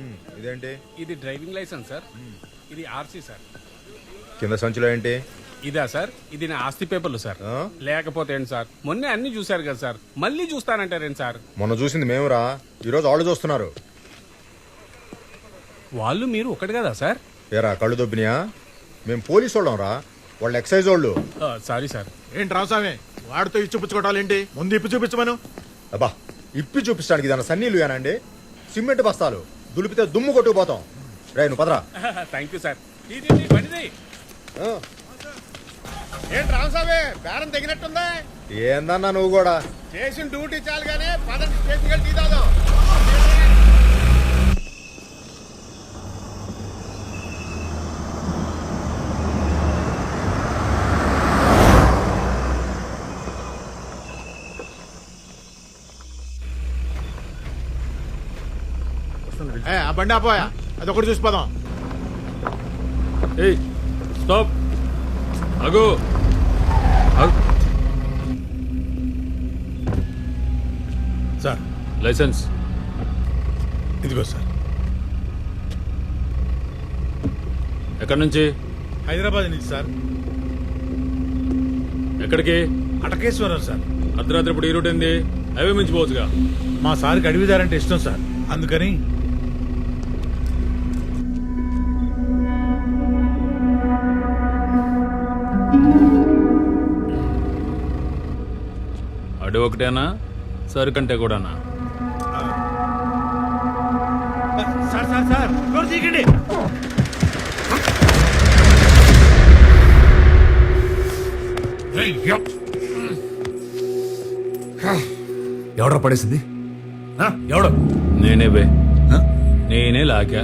ఉమ్, ఇదేంటి? ఇది driving licence sir. ఇది ఆర్సీ సార్. కింద సంచిలో ఏంటి? ఇదా సార్. ఇది నా ఆస్తి పేపర్లు సార్? లేకపోతే ఏంటి సార్? మొన్నే అన్ని చూశారు కదా సార్. మళ్ళీ చూస్తానంటారేంటి సార్? మొన్న చూసింది మేమురా. ఈరోజు వాళ్ళు చూస్తున్నారు. వాళ్ళు మీరు ఒకటి కదా సార్? ఏరా కళ్ళు దొబ్బినాయా? మేము పోలీసు వాళ్ళం రా. వాళ్ళు ఎక్సైజ్ వాళ్ళు. Sorry sir. ఏంటి రాసామే వాడితో ఇచ్చి పుచ్చుకోవటాలేంటి ముందు ఇప్పు చూపించమను. అబ్బా ఇప్పి చూపించడానికి దాని సన్నీలు ఏనండి సిమెంట్ బస్తాలు. దులిపితే దుమ్ము కొట్టుకుపోతాం. రే నువ్వు పదరా. థ్యాంక్ యూ సార్ ఏంటి రాసామే బేరం తగినట్టుందా? ఏందన్నా నువ్వు కూడా? చేసిన డ్యూటీ చాలు గానీ పదండి స్టేషన్కి వెళ్ళి టీ బండి ఆపోయా అది ఒకటి చూసిపోదాం ఏయ్ స్టాప్. అగో సార్. లైసెన్స్. ఇదిగో సార్. ఎక్కడి నుంచి? హైదరాబాద్ నుంచి సార్. ఎక్కడికి? అటకేశ్వరం సార్. అర్ధరాత్రి ఇప్పుడు ఈ రూట్ ఏంది? హైవే మించిపోవచ్చుగా. మా సార్కి అడవిదారంటే ఇష్టం సార్. అందుకని అడి ఒకటేనా? సరికంటే కూడానా? సార్ సార్ సార్ డోర్ తీయకండి ఎవడ్రా పడేసింది? ఆ? ఎవడు? నేనే బే. ఆ? నేనే లాగా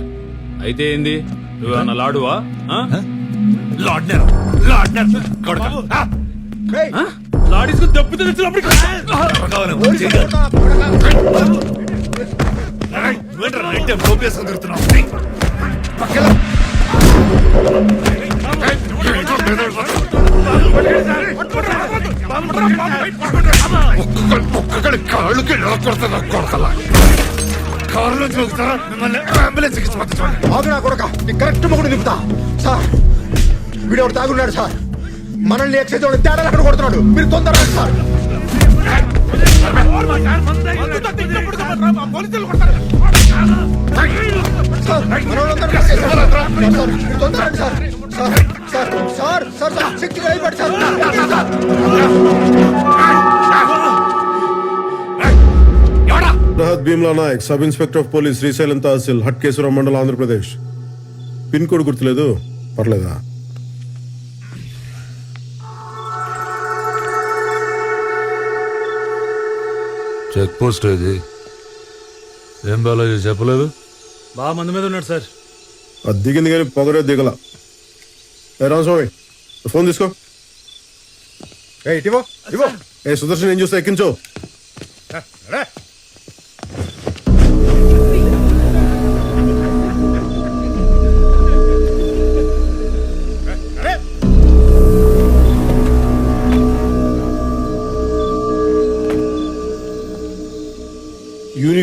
అయితే ఏంది? నువ్వేమన్నా లాడువా? ఆ? లాడ్నర్ లాడ్నర్. కొడక. ఆ? ఆ? ఏయ్, పక్కన. ఒక్కొక్కడి కాళ్ళకి కొడతా కొడతలా? కారులో చూస్తారా మిమ్మల్ని అంబులెన్స్కి పంపించండి ఆగునా కొడక నీ కరెక్ట్ మొగుడు నింపుతా. సార్ వీడు ఒకటి తాగున్నాడు సార్? మనల్ని ఎక్సైజ్ వాడు తేడా అక్కడ కొడుతున్నాడు మీరు తొందరగా సార్ సార్, సార్, శక్తిగా అయిపోయాడు sir. Bheemla Nayak sub inspector of police Srisailam tehsil హట్కేశ్వరం మండలం ఆంధ్రప్రదేశ్ పిన్ కోడ్ గుర్తులేదు పర్లేదా చెక్ పోస్ట్ ఇది ఏం బాలాజీ చెప్పలేదు? బాగా మంది మీద ఉన్నాడు సార్. అది దిగింది కానీ పొగరే దిగల. ఏ రామస్వామి ఫోన్ తీసుకో. ఏయ్, ఇటివో, ఇవ్వు. ఏ సుదర్శన్ ఏం చూస్తే ఎక్కించు.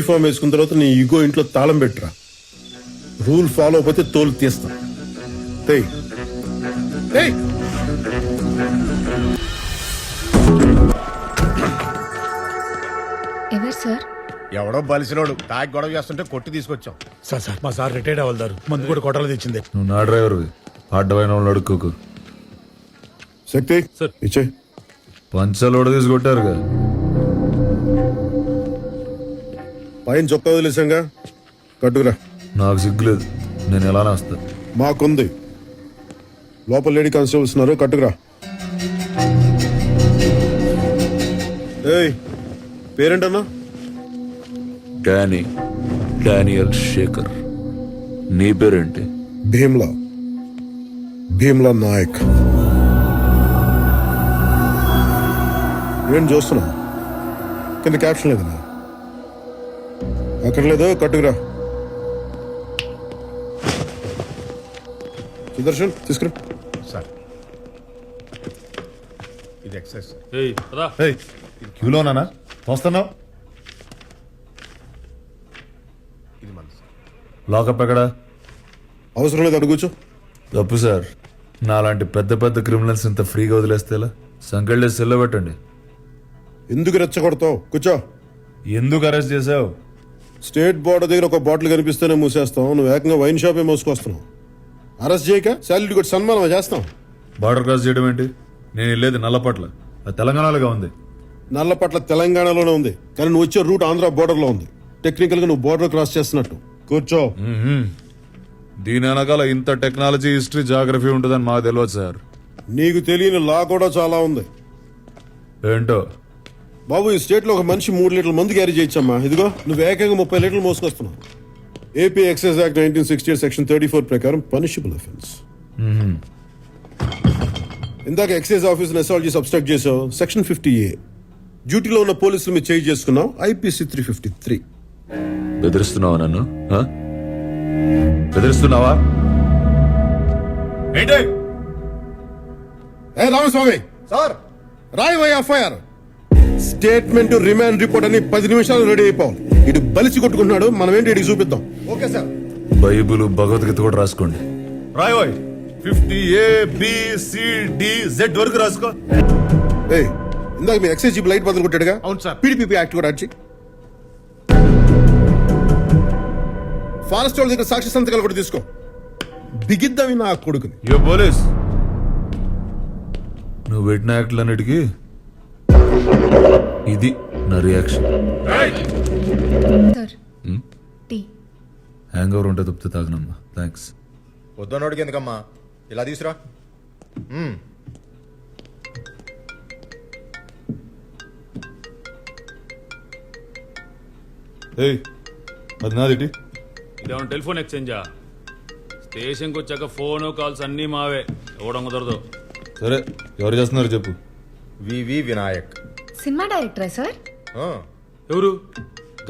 యూనిఫామ్ వేసుకున్న తర్వాత నీ ఈగో ఇంట్లో తాళం పెట్టురా. రూల్ ఫాలో అయిపోతే తోలు తీస్తా. తెయ్ తెయ్ ఎవరు సార్? ఎవడో బలిసినోడు. తాగి గొడవ చేస్తుంటే కొట్టి తీసుకొచ్చాం. Sir sir. మా సార్ రిటైర్డ్ అవ్వదారు మందు కూడా కొట్టాలి తెచ్చింది. నువ్వు నా డ్రైవర్వి. అడ్డమైన వాళ్ళు అడుక్కోకు. శక్తి సార్. ఇచ్చే. పంచాలు కూడా తీసుకొట్టారుగా పైన చొక్కా వదిలేసాంగా కట్టుకురా. నాకు సిగ్గులేదు. నేను ఎలానే వస్తా. మాకుంది. లోపల లేడీ కానిస్టేబుల్స్ ఉన్నారు కట్టుకురా. ఏయ్ పేరేంటన్నా? Danny Daniel Shekhar. నీ పేరేంటి? భీమ్లా. భీమ్లా నాయక్. ఏం చూస్తున్నా? కింద క్యాప్షన్ లేదు అక్కడ లేదు కట్టుకురా. సుదర్శన్ తీసుకురా. సార్. ఇది ఎక్సైజ్ సార్. ఏయ్ పదా. క్యూలోనా వస్తున్నావు ఇది మన లాకప్ ఎక్కడా? అవసరం లేదు అడుగుచు తప్పు సార్. నాలాంటి పెద్ద పెద్ద క్రిమినల్స్ ఇంత ఫ్రీగా వదిలేస్తే ఎలా? సంకెళ్ళే సెల్లో పెట్టండి. ఎందుకు రెచ్చగొడతావు? కూర్చో. ఎందుకు అరెస్ట్ చేసావు? స్టేట్ బోర్డర్ దగ్గర ఒక బాటిల్ కనిపిస్తేనే మూసేస్తాం. నువ్వు ఏకంగా వైన్ షాపే మోసుకొస్తున్నావు. అరెస్ట్ చేయక శాలరీ కూడా సన్మానం చేస్తాం. బార్డర్ క్రాస్ చేయడం ఏంటి? నేను వెళ్ళేది నల్లపట్ల. అది తెలంగాణలోగా ఉంది. నల్లపట్ల తెలంగాణలోనే ఉంది. కానీ నువ్వు వచ్చే రూట్ ఆంధ్ర బోర్డర్లో ఉంది. టెక్నికల్గా నువ్వు బోర్డర్ క్రాస్ చేస్తున్నట్టు. కూర్చో. దీని వెనకాల ఇంత టెక్నాలజీ హిస్టరీ జాగ్రఫీ ఉంటుందని మాకు తెలియదు సార్. నీకు తెలియని లా కూడా చాలా ఉంది. ఏంటో? బాబు ఈ స్టేట్లో ఒక మనిషి మూడు లీటర్ల మందు క్యారీ చేయొచ్చమ్మా ఇదిగో నువ్వు ఏకంగా ముప్పై లీటర్లు మోసుకొస్తున్నావు. AP excise act nineteen sixty eight section thirty four ప్రకారం పనిషబుల్ అఫెన్స్ ఇందాక ఎక్సైజ్ ఆఫీస్ అసాల్ట్ చేసి అబ్స్ట్రాక్ట్ చేసావు. సెక్షన్ ఫిఫ్టీ ఏ డ్యూటీలో ఉన్న పోలీసులు మీరు చేంజ్ చేసుకున్నావు. ఐపీసీ త్రీ ఫిఫ్టీ త్రీ బెదిరిస్తున్నావా నన్ను? బెదిరిస్తున్నావా? ఏంటి? ఏ రామస్వామి! సార్! రాయవై ఎఫ్ఐఆర్. స్టేట్మెంట్ రిమాండ్ రిపోర్ట్ అని పది నిమిషాలు రెడీ అయిపోవాలి ఇటు బలిసి కొట్టుకుంటున్నాడు. మనం ఏంటి ఇటు చూపిద్దాం. Okay sir. బైబుల్ భగవద్గీత కూడా రాసుకోండి. రాయ్ fifty A B C D Z వరకు రాసుకో. ఏ ఇందాక మీ ఎక్సైజ్ జీప్ లైట్ బదులు కొట్టాడుగా? అవును సార్. పీడిపి యాక్ట్ కూడా వచ్చి ఫారెస్ట్ వాళ్ళ దగ్గర సాక్షి సంతకాలు కూడా తీసుకో. బిగిద్దామి నా కొడుకుని. యో పోలీస్. నువ్వు పెట్టిన యాక్ట్లన్నిటికీ ఇది నా reaction sir tea hangover ఉంటే తప్పితే తాగనమ్మా. థ్యాంక్స్ వద్దన్నోడికి ఎందుకమ్మా? ఇలా తీసురా. మ్మ్. ఏయ్ అది నాదిటి ఇదేమన్నా టెలిఫోన్ ఎక్స్చేంజా. స్టేషన్కి వచ్చాక ఫోన్ కాల్స్ అన్నీ మావే. ఇవ్వడం కుదరదు సరే ఎవరు చేస్తున్నారు చెప్పు. వివి వినాయక్. సినిమా డైరెక్టరా సార్? ఆ, ఎవరు?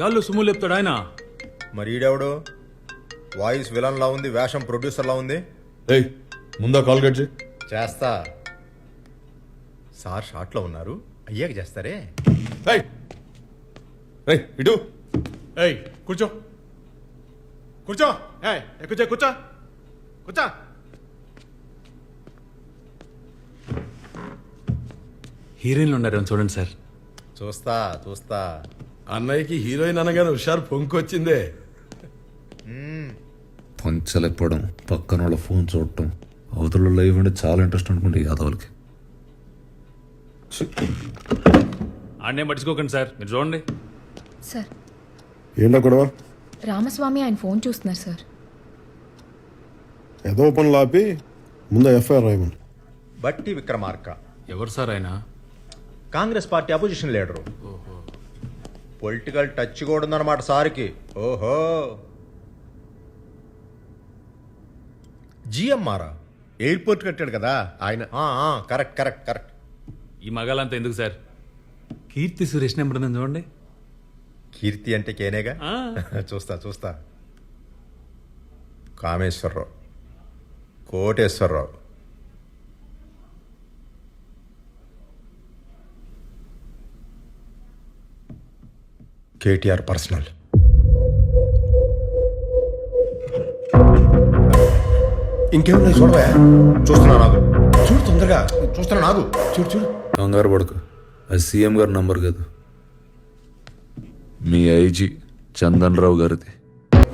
గాల్లో సుమ్ము లేపుతాడు ఆయన. మరి ఈడెవడు? వాయిస్ విలన్ లా ఉంది వేషం ప్రొడ్యూసర్ లా ఉంది. ఏయ్ ముందా కాల్ కట్ చేయి. చేస్తా. సార్ షార్ట్లో ఉన్నారు. అయ్యాక చేస్తారే? ఏయ్! ఏయ్ ఇటు. ఏయ్ కూర్చో. కూర్చో. ఏయ్ ఎక్కుచే కూర్చో కూర్చో. హీరోయిన్లు ఉన్నారు చూడండి సార్. చూస్తా చూస్తా. అన్నయ్యకి హీరోయిన్ అనగానే హుషారు పొంకొచ్చిందే. పంచలేకపోవడం పక్కన వాళ్ళ ఫోన్ చూడటం అవతల లైవ్ అంటే చాలా ఇంట్రెస్ట్ అనుకుంటే యాదవులకి. ఆడనే పట్టించుకోకండి సార్ మీరు చూడండి. సార్. ఏంటో గొడవ? రామస్వామి ఆయన ఫోన్ చూస్తున్నారు సార్. ఏదో పనులు ఆపి ముందు ఎఫ్ఐఆర్ రాయమని. బట్టి విక్రమార్క. ఎవరు సార్ ఆయన? Congress party opposition leader. Political touch కూడా ఉందన్నమాట సార్కి. ఓహో. జిఎంఆరా ఎయిర్పోర్ట్ కట్టాడు కదా ఆయన. Correct correct correct. ఈ మగాలంతా ఎందుకు సార్? కీర్తి సురేష్ నెంబర్ ఉందని చూడండి. కీర్తి అంటే కేనేగా. చూస్తా చూస్తా. కామేశ్వరరావు. కోటేశ్వరరావు. కేటీఆర్ పర్సనల్. ఇంకేమున్నాయి చూడవా? చూస్తున్నా నాగు. చూడు తొందరగా. చూస్తున్నా నాగు. చూడు చూడు. కంగారు పడకు. అది సీఎం గారి నంబర్ కాదు. మీ ఐజీ చందన్ రావు గారిది.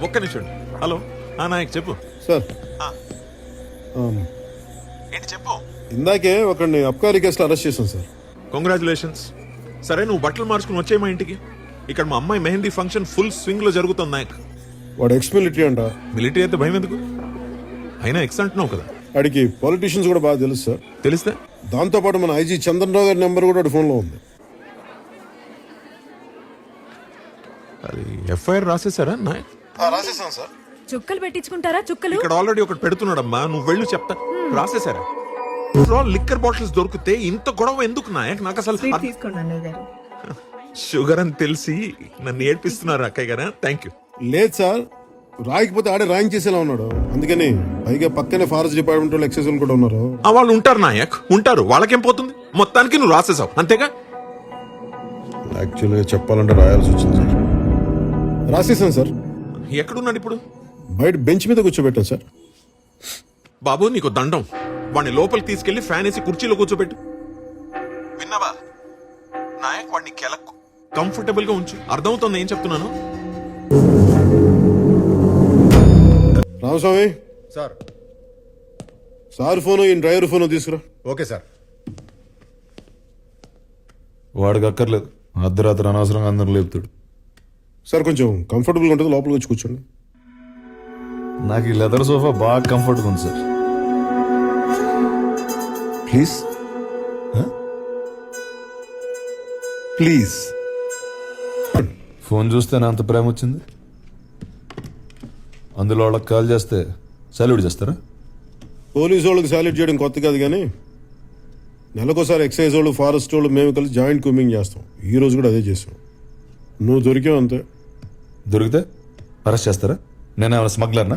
ఒక్క నిమిషం. హలో. ఆ నాయక్ చెప్పు. సార్. ఏంటి చెప్పు? ఇందాకే ఒకరిని అబ్కారీ కేసులో అరెస్ట్ చేశాం సార్. కంగ్రాచులేషన్స్ సరే నువ్వు బట్టలు మార్చుకుని వచ్చే మా ఇంటికి. ఇక్కడ మా అమ్మాయి మెహందీ ఫంక్షన్ ఫుల్ స్వింగ్లో జరుగుతుంది నాయక్. వాడు ఎక్స్ మిలిటరీ అంట? మిలిటరీ అయితే భయం ఎందుకు? అయినా ఎక్స్ అంటున్నావు కదా. వాడికి పొలిటీషియన్స్ కూడా బాగా తెలుసు సార్ తెలిస్తే? దాంతోపాటు మన ఐజీ చంద్రరావు గారి నెంబర్ కూడా వాడి ఫోన్లో ఉంది. అది ఎఫ్ఐఆర్ రాసేసారా నాయక్? రాసేసాం సార్ చుక్కలు పెట్టించుకుంటారా చుక్కలు? ఇక్కడ ఆల్రెడీ ఒకటి పెడుతున్నాడమ్మా నువ్వు వెళ్ళు చెప్తా. రాసేసారా లిక్కర్ బాటిల్స్ దొరికితే ఇంత గొడవ ఎందుకు నాయక్? నాకు అసలు షుగర్ అని తెలిసి నన్ను ఏడ్పిస్తున్నారు అక్కయ్య గారా. థ్యాంక్ యూ లేదు సార్ రాయకపోతే ఆడే రాయించేసేలా ఉన్నాడు. అందుకని పైగా పక్కనే ఫారెస్ట్ డిపార్ట్మెంట్ వాళ్ళు ఎక్సైజ్ కూడా ఉన్నారు. ఆ వాళ్ళు ఉంటారు నాయక్ ఉంటారు. వాళ్ళకేం పోతుంది? మొత్తానికి నువ్వు రాసేసావు అంతేగా? యాక్చువల్గా చెప్పాలంటే రాయాల్సి వచ్చింది సార్. రాసేసాను సార్. ఎక్కడున్నాడు ఇప్పుడు? బయట బెంచ్ మీద కూర్చోబెట్టాను సార్. బాబు నీకు దండం. వాడిని లోపలికి తీసుకెళ్ళి ఫ్యాన్ వేసి కుర్చీలో కూర్చోబెట్టు. విన్నావా? నాయక్ వాడిని కెలకు కంఫర్టబుల్గా ఉంచు. అర్థమవుతుంది ఏం చెప్తున్నాను? రామస్వామి. సార్. సార్ ఫోను ఈ డ్రైవర్ ఫోను తీసుకురా. Okay sir. వాడికి అక్కర్లేదు. అర్ధరాత్రి అనవసరంగా అందరూ లేపుతాడు. సార్ కొంచెం కంఫర్టబుల్గా ఉంటుంది లోపలికి వచ్చి కూర్చోండి. నాకు ఈ లెదర్ సోఫా బాగా కంఫర్ట్గా ఉంది సార్. ప్లీజ్. ప్లీజ్. ఫోన్ చూస్తే నా అంత ప్రేమ వచ్చింది? అందులో వాళ్ళకి కాల్ చేస్తే సాల్యూట్ చేస్తారా? పోలీసు వాళ్ళకి సాల్యూట్ చేయడం కొత్త కాదు కానీ నెలకోసారి ఎక్సైజ్ వాళ్ళు ఫారెస్ట్ వాళ్ళు మేము కలిసి జాయింట్ కూమింగ్ చేస్తాం. ఈ రోజు కూడా అదే చేసాం. నువ్వు దొరికావు అంతే. దొరికితే అరెస్ట్ చేస్తారా? నేను ఏమైనా స్మగ్లర్నా?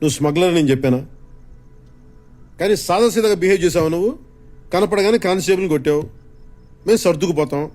నువ్వు స్మగ్లర్ నేను చెప్పానా? కానీ సాదాసీదాగా బిహేవ్ చేసావు నువ్వు? కనపడగానే కానిస్టేబుల్ని కొట్టావు. మేము సర్దుకుపోతాం.